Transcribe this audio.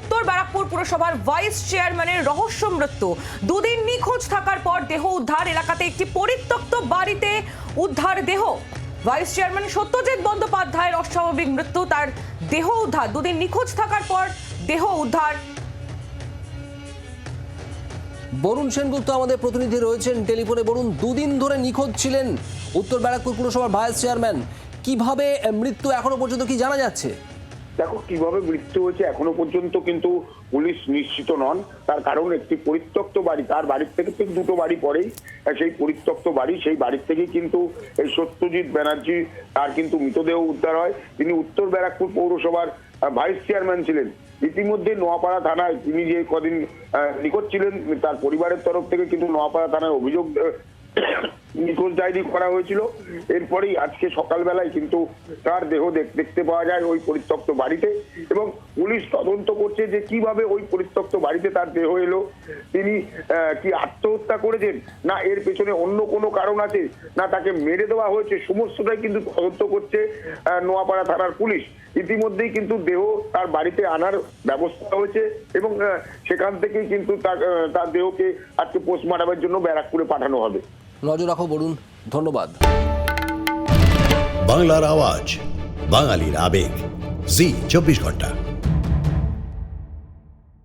উত্তর ব্যারাকপুর পুরসভার ভাইস চেয়ারম্যানের রহস্য মৃত্যু। দুদিন নিখোঁজ থাকার পর দেহ উদ্ধার এলাকাতে একটি পরিত্যক্ত বাড়িতে উদ্ধার দেহ। ভাইস চেয়ারম্যান সত্যজিৎ বন্দ্যোপাধ্যায়ের অস্বাভাবিক মৃত্যু, তার দেহ উদ্ধার। দুদিন নিখোঁজ থাকার পর দেহ উদ্ধার। বরুণ সেনগুপ্ত আমাদের প্রতিনিধি রয়েছেন টেলিফোনে। বরুণ, দুদিন ধরে নিখোঁজ ছিলেন উত্তর ব্যারাকপুর পুরসভার ভাইস চেয়ারম্যান। কীভাবে মৃত্যু এখনও পর্যন্ত কি জানা যাচ্ছে? দেখো কীভাবে মৃত্যু হয়েছে এখনও পর্যন্ত কিন্তু পুলিশ নিশ্চিত নন। তার কারণ একটি পরিত্যক্ত বাড়ি, তার বাড়ির থেকে ঠিক দুটো বাড়ি পরেই সেই পরিত্যক্ত বাড়ি, সেই বাড়ির থেকেই কিন্তু এই সত্যজিৎ ব্যানার্জি, তার কিন্তু মৃতদেহ উদ্ধার হয়। তিনি উত্তর ব্যারাকপুর পৌরসভার ভাইস চেয়ারম্যান ছিলেন। ইতিমধ্যে নোয়াপাড়া থানায় তিনি যে কদিন নিখোঁজ ছিলেন, তার পরিবারের তরফ থেকে কিন্তু নোয়াপাড়া থানায় অভিযোগ নিখোঁজ ডায়েরি করা হয়েছিল। এরপরেই আজকে সকালবেলায় কিন্তু তার দেহ দেখ- দেখতে পাওয়া যায় ওই পরিত্যক্ত বাড়িতে এবং পুলিশ তদন্ত করছে যে কীভাবে ওই পরিত্যক্ত বাড়িতে তার দেহ এলো। তিনি কি আত্মহত্যা করেছেন? না, এর পেছনে অন্য কোনো কারণ আছে? না, তাকে মেরে দেওয়া হয়েছে? সমস্তটাই কিন্তু তদন্ত করছে নোয়াপাড়া থানার পুলিশ। ইতিমধ্যেই কিন্তু দেহ তার বাড়িতে আনার ব্যবস্থা হয়েছে এবং সেখান থেকেই কিন্তু তার দেহকে আজকে পোস্টমর্টমের জন্য ব্যারাকপুরে পাঠানো হবে। নজর রাখো বরুণ। ধন্যবাদ। বাংলার আওয়াজ বাঙালির আবেগ। জি চব্বিশ ঘণ্টা।